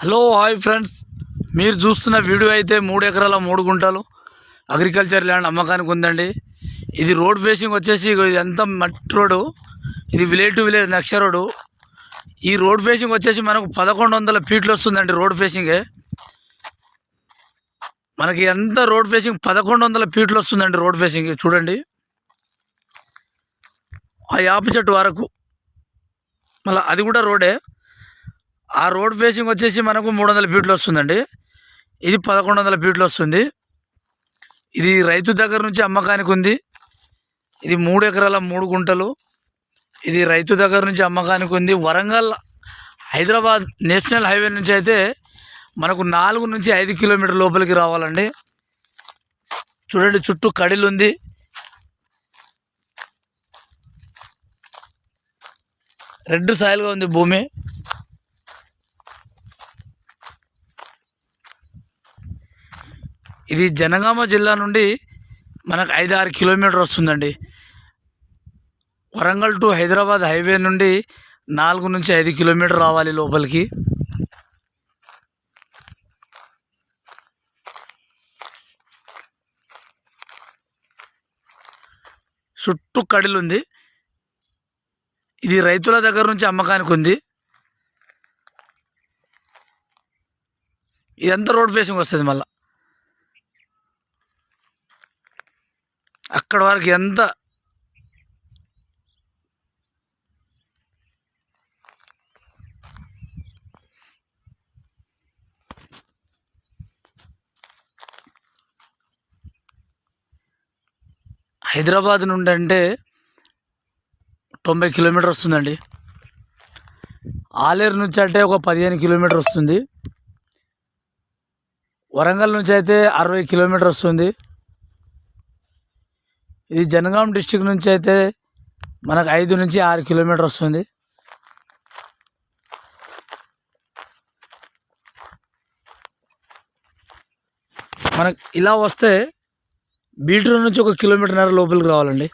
Hello hi friends. మీరు చూస్తున్న video అయితే మూడు ఎకరాల మూడు గుంటలు. అగ్రికల్చర్ ల్యాండ్ అమ్మకానికి ఉందండి. ఇది రోడ్ ఫేసింగ్ వచ్చేసి ఇది అంతా మట్టి రోడ్డు. ఇది విలేజ్ టు విలేజ్ నక్ష రోడ్డు. ఈ రోడ్ ఫేసింగ్ వచ్చేసి మనకు పదకొండు వందల ఫీట్లు వస్తుందండి రోడ్ ఫేసింగే. మనకి ఎంత రోడ్ ఫేసింగ్ పదకొండు వందల ఫీట్లు వస్తుందండి రోడ్ ఫేసింగ్. చూడండి. ఆ యాప చెట్టు వరకు. మళ్ళీ అది కూడా రోడే. ఆ రోడ్ ఫేసింగ్ వచ్చేసి మనకు మూడు వందల ఫీట్లు వస్తుందండి. ఇది పదకొండు వందల ఫీట్లు వస్తుంది. ఇది రైతు దగ్గర నుంచి అమ్మకానికి ఉంది. ఇది మూడు ఎకరాల మూడు గుంటలు. ఇది రైతు దగ్గర నుంచి అమ్మకానికి ఉంది. వరంగల్ హైదరాబాద్ నేషనల్ హైవే నుంచి అయితే మనకు నాలుగు నుంచి ఐదు కిలోమీటర్ లోపలికి రావాలండి. చూడండి చుట్టూ కడిలు ఉంది. రెడ్ సాయిల్గా ఉంది భూమి. ఇది జనగామ జిల్లా నుండి మనకు ఐదు ఆరు కిలోమీటర్ వస్తుందండి. వరంగల్ టు హైదరాబాద్ హైవే నుండి నాలుగు నుంచి ఐదు కిలోమీటర్ రావాలి లోపలికి. చుట్టూ కడిలుంది ఇది రైతుల దగ్గర నుంచి అమ్మకానికి ఉంది. ఇదంతా రోడ్ ఫేసింగ్ వస్తుంది మళ్ళా. అక్కడ వరకు ఎంత? హైదరాబాద్ నుండి అంటే తొంభై కిలోమీటర్ వస్తుందండి. ఆలేరు నుంచి అంటే ఒక పదిహేను కిలోమీటర్ వస్తుంది. వరంగల్ నుంచి అయితే అరవై కిలోమీటర్ వస్తుంది. ఇది జనగాం డిస్టిక్ నుంచి అయితే మనకు ఐదు నుంచి ఆరు కిలోమీటర్ వస్తుంది. మనకు ఇలా వస్తే బీటర్ నుంచి ఒక కిలోమీటర్న్నర లోపలికి రావాలండి.